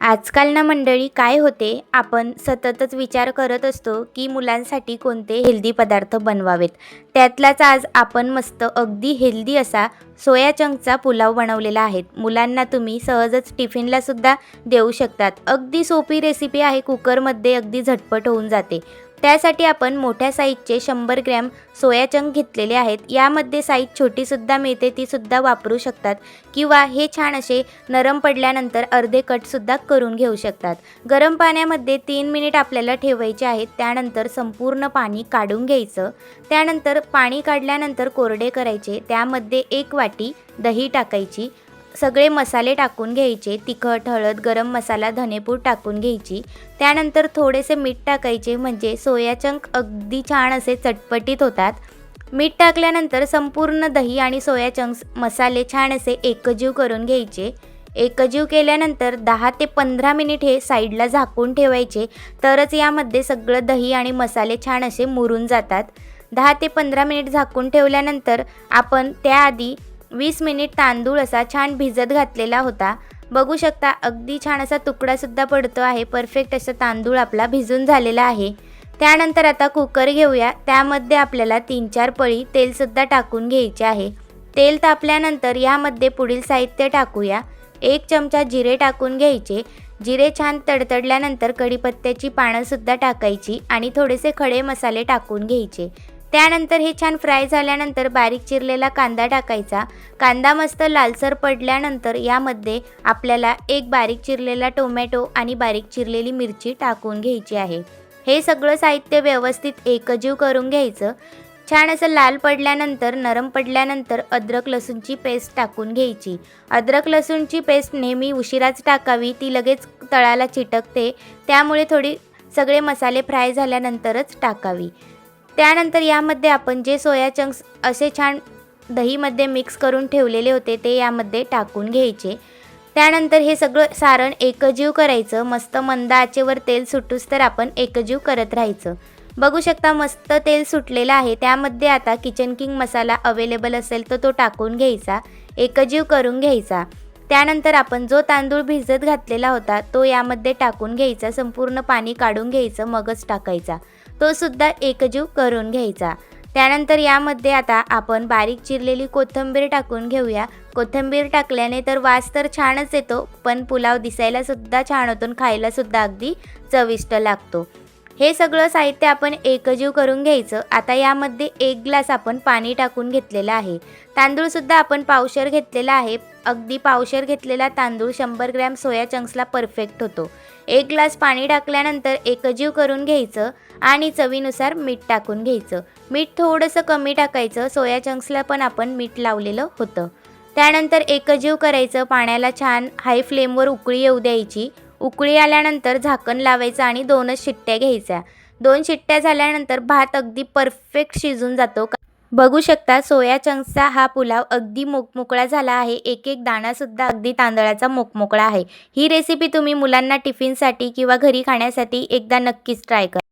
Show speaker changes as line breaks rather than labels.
आजकाल ना मंडळी काय होते आपण सततच विचार करत असतो की मुलांसाठी कोणते हेल्दी पदार्थ बनवावेत. त्यातलाच आज आपण मस्त अगदी हेल्दी असा सोया चंकचा पुलाव बनवलेला आहे. मुलांना तुम्ही सहजच टिफिनला सुद्धा देऊ शकतात. अगदी सोपी रेसिपी आहे कुकरमध्ये अगदी झटपट होऊन जाते. त्यासाठी आपण मोठ्या साईजचे शंभर ग्रॅम सोया चंक घेतलेले आहेत. यामध्ये साईज छोटीसुद्धा मिळते तीसुद्धा वापरू शकतात किंवा हे छान असे नरम पडल्यानंतर अर्धे कटसुद्धा करून घेऊ शकतात. गरम पाण्यामध्ये तीन मिनिट आपल्याला ठेवायचे आहेत त्यानंतर संपूर्ण पाणी काढून घ्यायचं. त्यानंतर पाणी काढल्यानंतर कोरडे करायचे त्यामध्ये एक वाटी दही टाकायची. सगळे मसाले टाकून घ्यायचे तिखट हळद गरम मसाला धनेपूड टाकून घ्यायची. त्यानंतर थोडेसे मीठ टाकायचे म्हणजे सोया चंक अगदी छान असे चटपटीत होतात. मीठ टाकल्यानंतर संपूर्ण दही आणि सोया चंक्स मसाले छान असे एकजीव करून घ्यायचे. एकजीव केल्यानंतर दहा ते पंधरा मिनिट हे साईडला झाकून ठेवायचे. तरच यामध्ये सगळं दही आणि मसाले छान असे मुरून जातात. दहा ते पंधरा मिनिट झाकून ठेवल्यानंतर आपण त्याआधी वीस मिनिट तांदूळ असा छान भिजत घातलेला होता. बघू शकता अगदी छान असा तुकडासुद्धा पडतो आहे. परफेक्ट असं तांदूळ आपला भिजून झालेला आहे. त्यानंतर आता कुकर घेऊया. त्यामध्ये आपल्याला तीन चार पळी तेलसुद्धा टाकून घ्यायचे आहे. तेल तापल्यानंतर यामध्ये पुढील साहित्य टाकूया. एक चमचा जिरे टाकून घ्यायचे. जिरे छान तडतडल्यानंतर कढीपत्त्याची पानंसुद्धा टाकायची आणि थोडेसे खडे मसाले टाकून घ्यायचे. त्यानंतर हे छान फ्राय झाल्यानंतर बारीक चिरलेला कांदा टाकायचा. कांदा मस्त लालसर पडल्यानंतर यामध्ये आपल्याला एक बारीक चिरलेला टोमॅटो आणि बारीक चिरलेली मिरची टाकून घ्यायची आहे. हे सगळं साहित्य व्यवस्थित एकजीव करून घ्यायचं. छान असं लाल पडल्यानंतर नरम पडल्यानंतर अद्रक लसूणची पेस्ट टाकून घ्यायची. अद्रक लसूणची पेस्ट नेहमी उशिराच टाकावी ती लगेच तळाला चिटकते. त्यामुळे थोडी सगळे मसाले फ्राय झाल्यानंतरच टाकावी. त्यानंतर यामध्ये आपण जे सोया चंक्स असे छान दहीमध्ये मिक्स करून ठेवलेले होते ते यामध्ये टाकून घ्यायचे. त्यानंतर हे सगळं सारण एकजीव करायचं. मस्त मंद आचेवर तेल सुटूस तर आपण एकजीव करत राहायचं. बघू शकता मस्त तेल सुटलेलं आहे. त्यामध्ये आता किचन किंग मसाला अवेलेबल असेल तर तो टाकून घ्यायचा एकजीव करून घ्यायचा. त्यानंतर आपण जो तांदूळ भिजत घातलेला होता तो यामध्ये टाकून घ्यायचा. संपूर्ण पाणी काढून घ्यायचं मगच टाकायचा. तो सुद्धा एकजीव करून घ्यायचा. त्यानंतर यामध्ये आता आपण बारीक चिरलेली कोथिंबीर टाकून घेऊया. कोथिंबीर टाकल्याने तर वास तर छानच येतो पण पुलाव दिसायला सुद्धा छान होतो खायला सुद्धा अगदी चविष्ट लागतो. हे सगळं साहित्य आपण एकजीव करून घ्यायचं. आता यामध्ये एक ग्लास आपण पाणी टाकून घेतलेलं आहे. तांदूळसुद्धा आपण पावशर घेतलेला आहे. अगदी पावशर घेतलेला तांदूळ शंभर ग्रॅम सोया चंक्सला परफेक्ट होतो. एक ग्लास पाणी टाकल्यानंतर एकजीव करून घ्यायचं आणि चवीनुसार मीठ टाकून घ्यायचं. मीठ थोडंसं कमी टाकायचं. सोया चंक्सला पण आपण मीठ लावलेलं होतं. त्यानंतर एकजीव करायचं. पाण्याला छान हाय फ्लेमवर उकळी येऊ द्यायची. उकळी आल्यानंतर झाकण लावायचं आणि दोनच शिट्ट्या घ्यायच्या. दोन शिट्ट्या झाल्यानंतर भात अगदी परफेक्ट शिजून जातो. बघू शकता सोया चंक्सचा हा पुलाव अगदी मोकमोकळा झाला आहे. एक एक दाणासुद्धा अगदी तांदळाचा मोकमोकळा आहे. ही रेसिपी तुम्ही मुलांना टिफिनसाठी किंवा घरी खाण्यासाठी एकदा नक्कीच ट्राय करा.